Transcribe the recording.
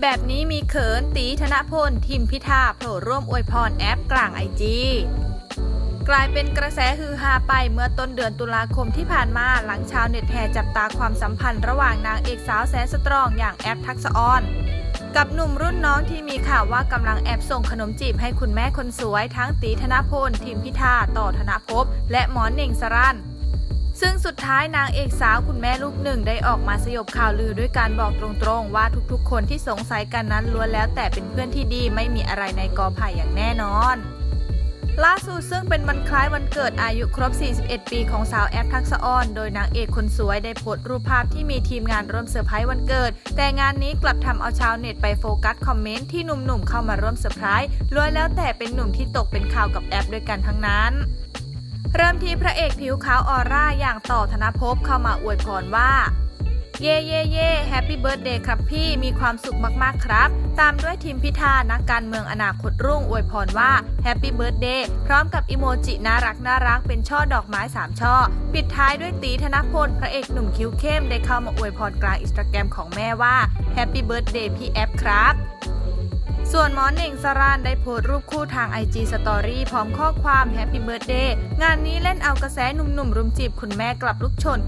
แบบนี้มีเขินตีธนพล ทิมพิธาโผล่ร่วมอวยพรแอปกลางไอจีกลายเป็นกระแสฮือฮาไปเมื่อต้นเดือนตุลาคมที่ผ่านมาหลังชาวเน็ตแห่จับตาความสัมพันธ์ระหว่างนางเอกสาวแสนสตรองอย่างแอปทักษออนกับหนุ่มรุ่นน้องที่มีข่าวว่ากำลังแอบส่งขนมจีบให้คุณแม่คนสวย ทั้งตีธนพล ทิมพิธาต่อธนภพและหมอเน่งสรัน ซึ่งสุดท้ายนางเอกสาวคุณแม่ลูกหนึ่งได้ออกมาสยบข่าวลือด้วยการบอกตรงๆ ว่าทุกๆ คนที่สงสัยกันนั้นล้วนแล้วแต่เป็นเพื่อนที่ดีไม่มีอะไรในกอไผ่อย่างแน่นอนล่าสุดซึ่งเป็นวันคล้ายวันเกิดอายุครบ 41 ปีของสาวแอปทักษะออน โดยนางเอกคนสวยได้โพสต์รูปภาพที่มีทีมงานร่วมเซอร์ไพรส์วันเกิด แต่งานนี้กลับทำเอาชาวเน็ตไปโฟกัสคอมเมนต์ที่หนุ่มๆเข้ามาร่วมเซอร์ไพรส์ล้วนแล้วแต่เป็นหนุ่มที่ตกเป็นข่าวกับแอปด้วยกันทั้งนั้น ริ่มที่พระเอกผิวขาวออร่าอย่างต่อธนภพเข้ามาอวยพรว่า เย่เย่เย่แฮปปี้เบิร์ดเดย์ครับพี่มีความสุขมากๆครับ ตามด้วยทีมพิธานักการเมืองอนาคตรุ่งอวยพรว่าแฮปปี้เบิร์ดเดย์พร้อมกับอิโมจิน่ารักน่ารักเป็นช่อดอกไม้3ช่อ ปิดท้ายด้วยตีธนพลพระเอกหนุ่มคิ้วเข้มได้เข้ามาอวยพรกลางอินสตาแกรมของแม่ว่าแฮปปี้เบิร์ดเดย์พี่แอฟครับ ส่วนหมอเน่งสรานได้โพสต์รูปคู่ทาง IG Story พร้อมข้อความแฮปปี้เบิร์ดเดย์งานนี้เล่นเอากระแสหนุ่มๆรุมจีบคุณแม่กลับลุกชน